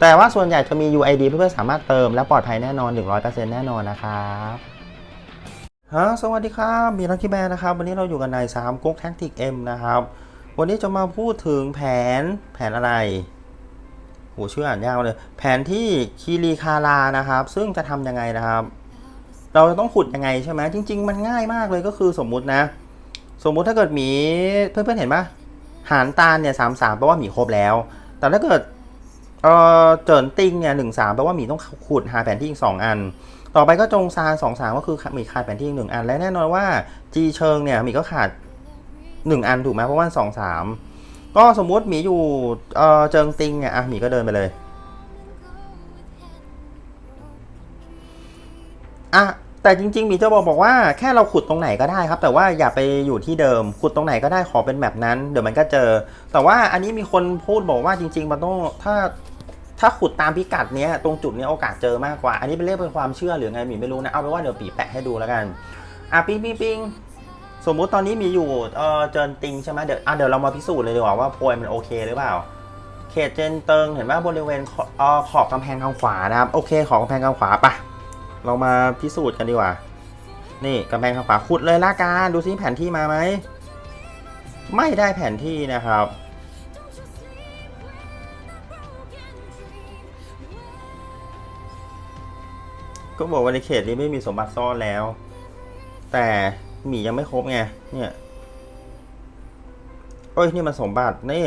แต่ว่าส่วนใหญ่จะมี UID เพื่อนๆสามารถเติมและปลอดภัยแน่นอน 100%แน่นอนนะครับฮะสวัสดีครับมีลักกี้แมนนะครับ วันนี้เราอยู่กันใน3ก๊กแท็กติก M นะครับ วันนี้จะมาพูดถึงแผนแผนอะไรโหชื่ออ่านยากเลย แผนที่คีรีคารานะครับ ซึ่งจะทำยังไงนะครับ เราจะต้องขุดยังไงใช่ไหมจริง ๆ มันง่ายมากเลยก็คือสมมุตินะ สมมุติถ้าเกิดหมีเพื่อนๆเห็นปะหารตาลเนี่ยสามสามแปลว่าหมีครบแล้ว แต่ถ้าเกิด เออเจินติงเนี่ยหนึ่งสามแปลว่าหมีต้องขุดหาแผนที่อีกสองอัน ต่อไปก็จงซานสองสามก็คือหมีขาดแผนที่อีกหนึ่งอันและแน่นอนว่าจีเชิงเนี่ยหมีก็ขาดหนึ่งอันถูกไหมเพราะว่าสองสามก็สมมุติหมีอยู่เออเจิงติงเนี่ยอะหมีก็เดินไปเลยอะแต่จริงๆหมีเจะบอกบอกว่าแค่เราขุดตรงไหนก็ได้ครับ แต่ว่าอย่าไปอยู่ที่เดิม ขุดตรงไหนก็ได้ขอเป็นแบบนั้น เดี๋ยวมันก็เจอ แต่ว่าอันนี้มีคนพูดบอกว่าจริง ๆ มันต้องถ้า ถ้าขุดตามพิกัดเนี้ยตรงจุดเนี้ยโอกาสเจอมากกว่า อันนี้เป็นเรื่องเป็นความเชื่อหรือไงหมีไม่รู้นะ เอาเป็นว่าเดี๋ยวปีแปะให้ดูแล้วกัน อะปิงปิงปิงสมมุติตอนนี้มีอยู่เออเจินติงใช่ไหมเดี๋ยวอะเดี๋ยวเรามาพิสูจน์เลยดีกว่าว่าโพยมันโอเคหรือเปล่า เขตเจนเติงเห็นไหมบริเวณอเอ่อขอบกำแพงทางขวานะครับ โอเค ขอบกำแพงทางขวาปะเรามาพิสูจน์กันดีกว่า นี่กำแพงทางขวาขุดเลยละกันดูซิแผนที่มาไหม ไม่ได้แผนที่นะครับ ก็บอกว่าในเขตนี้ไม่มีสมบัติซ่อนแล้ว แต่หมียังไม่ครบไง เนี่ยโอ้ยนี่มันสมบัตินี่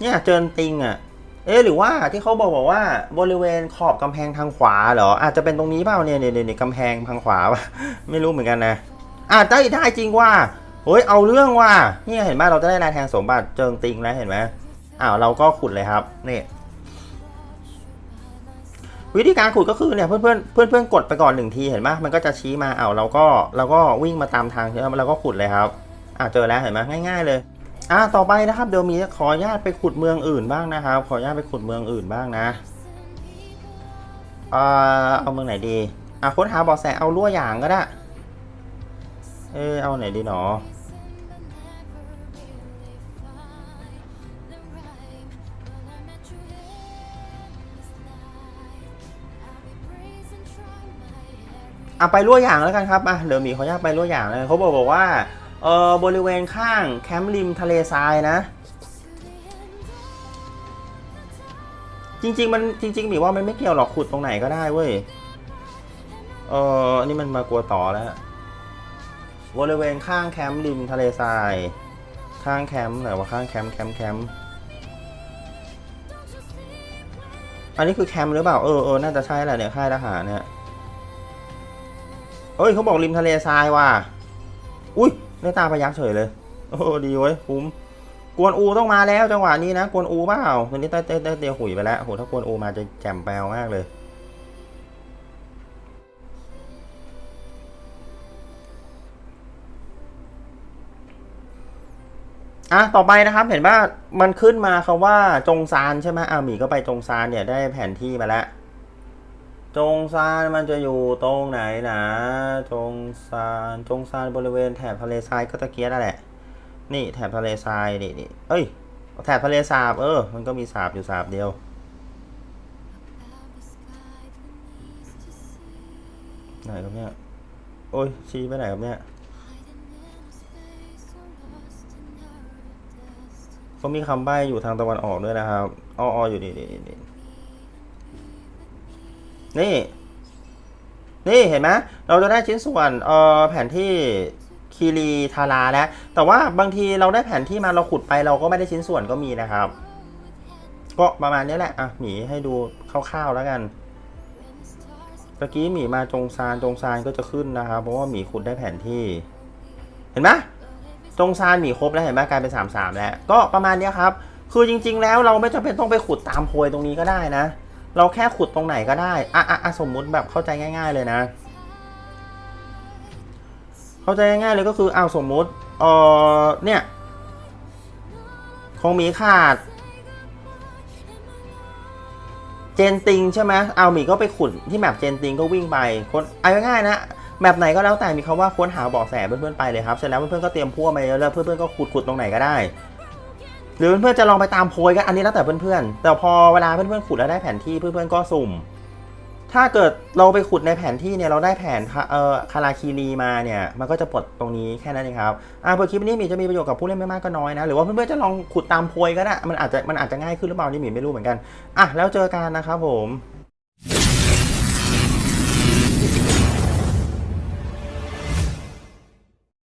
เนี่ยเจินติงอะ เอ๊หรือว่าที่เขาบอกบอกว่า บริเวณขอบกำแพงทางขวาเหรอ อาจจะเป็นตรงนี้เปล่าเนี่ยเนี่ยเนี่ยกำแพงทางขวาปะไม่รู้เหมือนกันนะอาจได้ได้จริงว่าเฮ้ยเอาเรื่องว่าเนี่ยเห็นไหมเราจะได้ลายแทงสมบัติเจิงติงแล้วเห็นไหมอ้าวเราก็ขุดเลยครับนี่ วิธีการขุดก็คือเนี่ยเพื่อนเพื่อนเพื่อนเพื่อนกดไปก่อนหนึ่งทีเห็นไหมมันก็จะชี้มาเอ้าเราก็เราก็วิ่งมาตามทางแล้วเราก็ขุดเลยครับอ่าเจอแล้วเห็นไหมง่าย ๆ เลยอ่าต่อไปนะครับเดี๋ยวมีขออนุญาตไปขุดเมืองอื่นบ้างนะครับ ขออนุญาตไปขุดเมืองอื่นบ้างนะอ่าเอาเมืองไหนดีอ่าค้นหาเบาะแสเอาลั่วอย่างก็ได้ เออเอาไหนดีหนอ เอาไปลั่วอย่างแล้วกันครับอะเดี๋ยวมีขออนุญาตไปลั่วอย่างเลยเขาบอกบอกว่าเออบริเวณข้างแคมป์ริมทะเลทรายนะ จริง ๆ มันจริงๆหมีว่ามันไม่เกี่ยวหรอกขุดตรงไหนก็ได้เว้ยเอออันนี้มันมากลัวต่อแล้วบริเวณข้างแคมป์ริมทะเลทราย ข้างแคมป์ไหนว่าข้างแคมป์แคมป์แคมป์อันนี้คือแคมป์หรือเปล่าเออเออน่าจะใช่แหละเนี่ยค่ายทหารเนี่ย เอ้ยเขาบอกริมทะเลทรายว่ะ อุ้ยได้ตาพยักเฉยเลย โอ้ดีเว้ยคุ้ม กวนอูต้องมาแล้วจังหวะนี้นะ กวนอูเปล่าตอนนี้เต้เต้เต้เตียวหุยไปแล้วโหถ้ากวนอูมาจะแจ่มแปลวมากเลยอะต่อไปนะครับเห็นว่ามันขึ้นมาคาว่าจงซานใช่ไหมอ่าหมีก็ไปจงซานเนี่ยได้แผนที่มาแล้ว จงซานมันจะอยู่ตรงไหนนะจงซานจงซานบริเวณแถบทะเลทรายก็ตะเกียนั่นแหละ นี่แถบทะเลทรายนี่นี่เอ้ย แถบทะเลสาบเออ มันก็มีสาบอยู่สาบเดียว ไหนครับเนี่ย โอ้ยชี้ไปไหนครับเนี่ยเขามีคำใบ้อยู่ทางตะวันออกด้วยนะครับอ้อออยู่นี่นี่นี่ นี่ นี่เห็นไหมเราจะได้ชิ้นส่วนเอ่อแผนที่คีรีทาราแล้วแต่ว่าบางทีเราได้แผนที่มาเราขุดไปเราก็ไม่ได้ชิ้นส่วนก็มีนะครับ ก็ประมาณนี้แหละอะหมีให้ดูคร่าวๆแล้วกันตะกี้หมีมาจงซานจงซานก็จะขึ้นนะครับ เพราะว่าหมีขุดได้แผนที่ เห็นไหมจงซานหมีครบแล้วเห็นไหมกลายเป็นสามสามแล้ว ก็ประมาณนี้ครับ คือจริง ๆ แล้วเราไม่จำเป็นต้องไปขุดตามโพยตรงนี้ก็ได้นะ เราแค่ขุดตรงไหนก็ได้อะอะอะสมมุติแบบเข้าใจง่าย ๆเลยนะ เข้าใจง่ายๆเลยก็คือเอาสมมุติเออเนี่ยของมีขาด เจนติงใช่ไหมเอาหมีก็ไปขุดที่แมปเจนติงก็วิ่งไปคนเอาง่ายๆนะแมปไหนก็แล้วแต่มีคำว่าค้นหาเบาะแสเพื่อนๆไปเลยครับเสร็จแล้วเพื่อนๆก็เตรียมพวกมาเยอะแล้วเพื่อนๆก็ขุดขุดตรงไหนก็ได้ หรือเพื่อนๆจะลองไปตามโพยกันอันนี้แล้วแต่เพื่อนๆแต่พอเวลาเพื่อนๆขุดแล้วได้แผนที่เพื่อนๆก็สุ่ม ถ้าเกิดเราไปขุดในแผนที่เนี่ยเราได้แผนเอ่อคาราคีรีมาเนี่ยมันก็จะปลดตรงนี้แค่นั้นเองครับอ่าเพื่อคลิปนี้มีจะมีประโยชน์กับผู้เล่นไม่มากก็น้อยนะหรือว่าเพื่อนๆจะลองขุดตามโพยก็ได้มันอาจจะมันอาจจะง่ายขึ้นหรือเปล่านี่มีไม่รู้เหมือนกันอะแล้วเจอกันนะครับผม